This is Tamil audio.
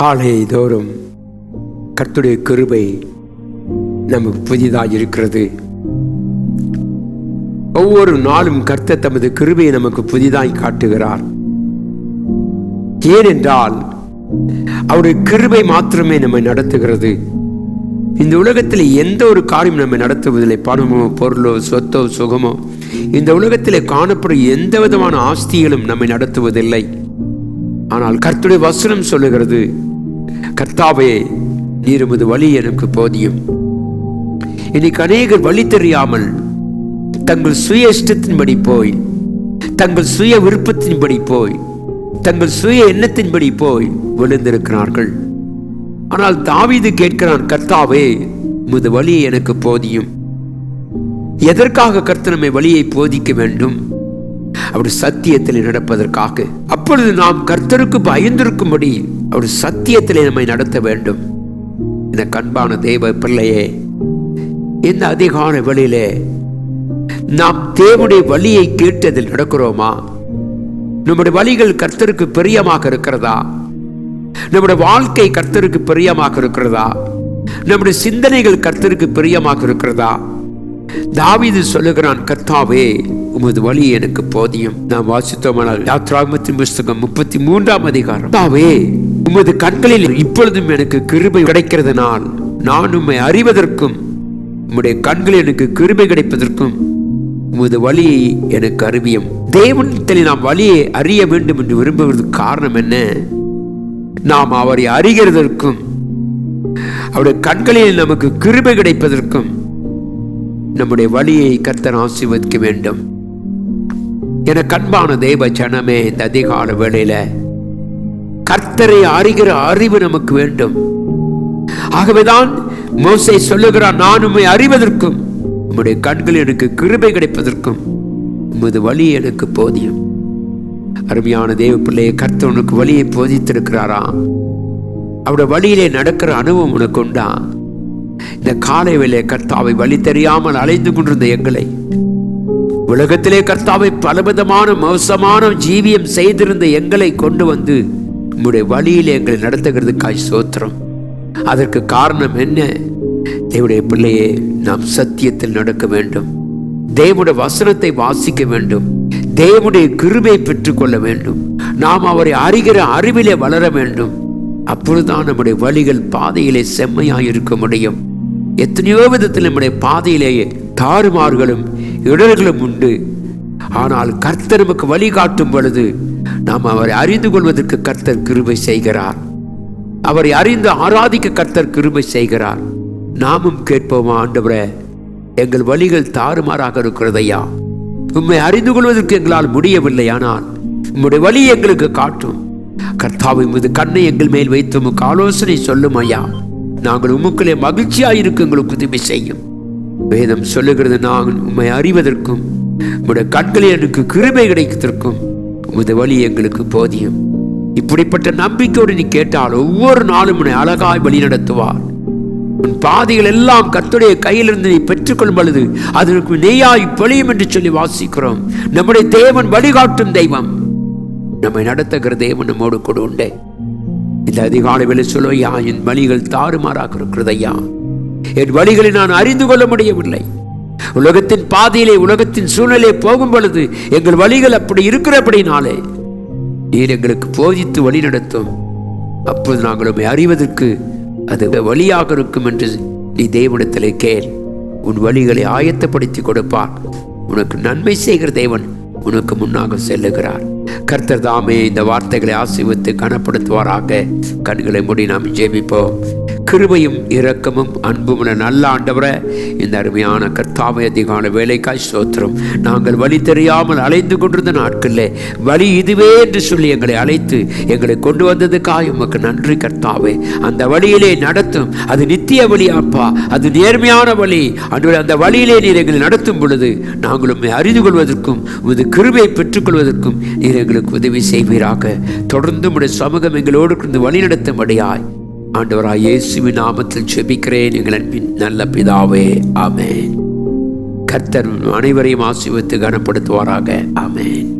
காலை தோறும் கர்த்துடைய கிருபை நமக்கு புதிதாக இருக்கிறது. ஒவ்வொரு நாளும் கர்த்தர் தமது கிருபையை நமக்கு புதிதாய் காட்டுகிறார். ஏனென்றால் அவருடைய கிருபை மாத்திரமே நம்மை நடத்துகிறது. இந்த உலகத்தில் எந்த ஒரு காரியம் நம்மை நடத்துவதில்லை. பணமோ பொருளோ சொத்தோ சுகமோ இந்த உலகத்தில் காணப்படும் எந்த விதமான ஆஸ்திகளும் நம்மை நடத்துவதில்லை. ஆனால் கர்த்துடைய வசனம் சொல்லுகிறது கர்த்தாவே நீர் உமது வழி எனக்கு போதியும். இன்னைக்கு அநேகர் வழி தெரியாமல் தங்கள் சுய இஷ்டத்தின்படி போய் தங்கள் சுய விருப்பத்தின்படி போய் தங்கள் சுய எண்ணத்தின்படி போய் விழுந்திருக்கிறார்கள். ஆனால் தாவீது கேட்கிறான் கர்த்தாவே உமது வழி எனக்கு போதியும். எதற்காக கர்த்தனமை வழியை போதிக்க வேண்டும்? அவர் சத்தியத்தில் நடப்பதற்காக. அப்பொழுது நாம் கர்த்தருக்கு பயந்திருக்கும்படி அவர் சத்தியத்திலே நம்மை நடத்த வேண்டும். இந்த கண்பான தேவ பிள்ளையே இந்த அதிகான வழியிலே நாம் தேவனுடைய வழியை கேட்டதில் நடக்கிறோமா? நம்முடைய வழிகள் கர்த்தருக்கு பிரியமாக இருக்கிறதா? நம்முடைய வாழ்க்கை கர்த்தருக்கு பிரியமாக இருக்கிறதா? நம்முடைய சிந்தனைகள் கர்த்தருக்கு பிரியமாக இருக்கிறதா? தாவிது சொல்லுகிறான் கர்த்தாவே உமது வழி எனக்கு போதியும். நாம் வாசித்தோமானால் யாத்ராமத்தின் புஸ்தகம் முப்பத்தி மூன்றாம் அதிகாரம். தாவே உமது கண்களில் இப்பொழுதும் எனக்கு கிருபை கிடைக்கிறதுனால் நான் உம்மை அறிவதற்கும் உம்முடைய கண்களில் எனக்கு கிருபை கிடைப்பதற்கும் உமது வழியை எனக்கு அறிவியும். தேவனத்தில் நாம் வழியை அறிய வேண்டும் என்று விரும்புவதற்கு காரணம் என்ன? நாம் அவரை அறிகிறதற்கும் அவருடைய கண்களில் நமக்கு கிருபை கிடைப்பதற்கும் நம்முடைய வழியை கர்த்தன் ஆசீர்வதிக்க வேண்டும். என கண்பான தெய்வ ஜனமே இந்த அதிகால வேளையில. கர்த்தரை அறிகிற அறிவு நமக்கு வேண்டும். ஆகவேதான் மோசை சொல்லுகிறான் நான் அறிவதற்கும் உம்முடைய கண்கள் எனக்கு கிருபை கிடைப்பதற்கும் உமது வழி எனக்கு போதியும். அருமையான தேவ பிள்ளையை கர்த்தர் உனக்கு வழியை போதித்திருக்கிறாரா? அவருடைய வழியிலே நடக்கிற அனுபவம் உனக்கு உண்டா? இந்த காலை வேலை கர்த்தாவை வழி தெரியாமல் அலைந்து கொண்டிருந்த எங்களை உலகத்திலே கர்த்தாவை பலவிதமான மோசமான ஜீவியம் செய்திருந்த எங்களை கொண்டு வந்து உம்முடைய வழியில் எங்களை நடத்துகிறதுக்காய் சோத்திரம் அதற்கு காரணம் என்ன? தேவடைய பிள்ளையே நாம் சத்தியத்தில் நடக்க வேண்டும். தேவனுடைய வசனத்தை வாசிக்க வேண்டும். தேவனுடைய கிருபை பெற்றுக்கொள்ள வேண்டும். நாம் அவரை அறிகிற அறிவிலே வளர வேண்டும். அப்பொழுதுதான் நம்முடைய வழிகள் பாதையிலே செம்மையாக இருக்க முடியும். எத்தனையோ விதத்தில் நம்முடைய பாதையிலேயே தாறுமாறுகளும் இடர்களும் உண்டு. ஆனால் கர்த்தர் நமக்கு வழிகாட்டும் பொழுது நாம் அவரை அறிந்து கொள்வதற்கு கர்த்தர் கிருபை செய்கிறார். அவரை அறிந்து ஆராதிக்க கர்த்தர் கிருபை செய்கிறார். நாமும் கேட்போமா ஆண்டவரே எங்கள் வழிகள் தாறுமாறாக இருக்கிறதையா? உம்மை அறிந்து கொள்வதற்கு எங்களால் முடியவில்லை ஆனால் உம்முடைய வழி எங்களுக்கு காட்டும். கர்த்தாவை மீது கண்ணை எங்கள் மேல் வைத்து உமக்கு ஆலோசனை சொல்லும் ஐயா. நாங்கள் உமக்குள்ளே மகிழ்ச்சியாயிருக்க எங்களுக்கு உதவி செய்யும். வேதம் சொல்லுகிறது நாங்கள் உம்மை அறிவதற்கும் உம்முடைய கண்களில் எனக்கு கிருமை கிடைப்பதற்கும் உமது வழி எங்களுக்கு போதியம். இப்படிப்பட்ட நம்பிக்கையோடு நீ கேட்டால் ஒவ்வொரு நாளும் உன்னை அழகாய் வழி நடத்துவார். உன் பாதைகள் எல்லாம் கத்துடைய கையிலிருந்து நீ பெற்றுக்கொள்ளும் பொழுது அதற்கு நெய்யாய் பொழியும் என்று சொல்லி வாசிக்கிறோம். நம்முடைய தேவன் வழிகாட்டும் தெய்வம். நம்மை நடத்துகிற தேவன் நம்மோடு கூட உண்டே. இந்த அதிகாலை வெளி சொல்லுவையா என் வழிகள் தாறுமாறாக இருக்கிறதையா? என் வழிகளை நான் அறிந்து கொள்ள முடியவில்லை. உலகத்தின் பாதையிலே உலகத்தின் சூழ்நிலை போகும் பொழுது எங்கள் வழிகள் அப்படி இருக்கிறபடினாலே நீர் எங்களுக்கு போதித்து வழி நடத்தும். அப்போது நாங்கள் உண்மை அறிவதற்கு அது வழியாக இருக்கும் என்று நீ தேவனிடத்திலே கேள். உன் வழிகளை ஆயத்தப்படுத்தி கொடுப்பார். உனக்கு நன்மை செய்கிற தேவன் உனக்கு முன்னாக செல்லுகிறார். கர்த்தர் தாமே இந்த வார்த்தைகளை ஆசீர்வித்து கனப்படுத்துவாராக. கண்களை மூடி நாம் ஜெபிப்போம். கிருபையும் இரக்கமும் அன்பும் உள்ள நல்ல ஆண்டவரை இந்த அருமையான கர்த்தாவை அதிகான வேலைக்காய் சோத்திரம் நாங்கள் வழி தெரியாமல் அலைந்து கொண்டிருந்த நாட்களில் வழி இதுவே என்று சொல்லி எங்களை அழைத்து எங்களை கொண்டு வந்ததுக்காக உமக்கு நன்றி கர்த்தாவே. அந்த வழியிலே நடத்தும் அது நித்திய வழி அப்பா அது நேர்மையான வழி. அன்று அந்த வழியிலே நீர் எங்களை நடத்தும் பொழுது நாங்கள் உண்மை அறிந்து கொள்வதற்கும் உமது கிருபை பெற்றுக்கொள்வதற்கும் நீர் எங்களுக்கு உதவி செய்வீராக. தொடர்ந்து உடைய சமூகம் எங்களோடு இருந்து வழி நடத்தும்படியாய். ஆண்டவராய் இயேசுவின் நாமத்தில் செபிக்கிறேன் எங்கள் அன்பின் நல்ல பிதாவே ஆமேன். கர்த்தர் அனைவரையும் ஆசீர்வதித்து கனப்படுத்துவாராக ஆமேன்.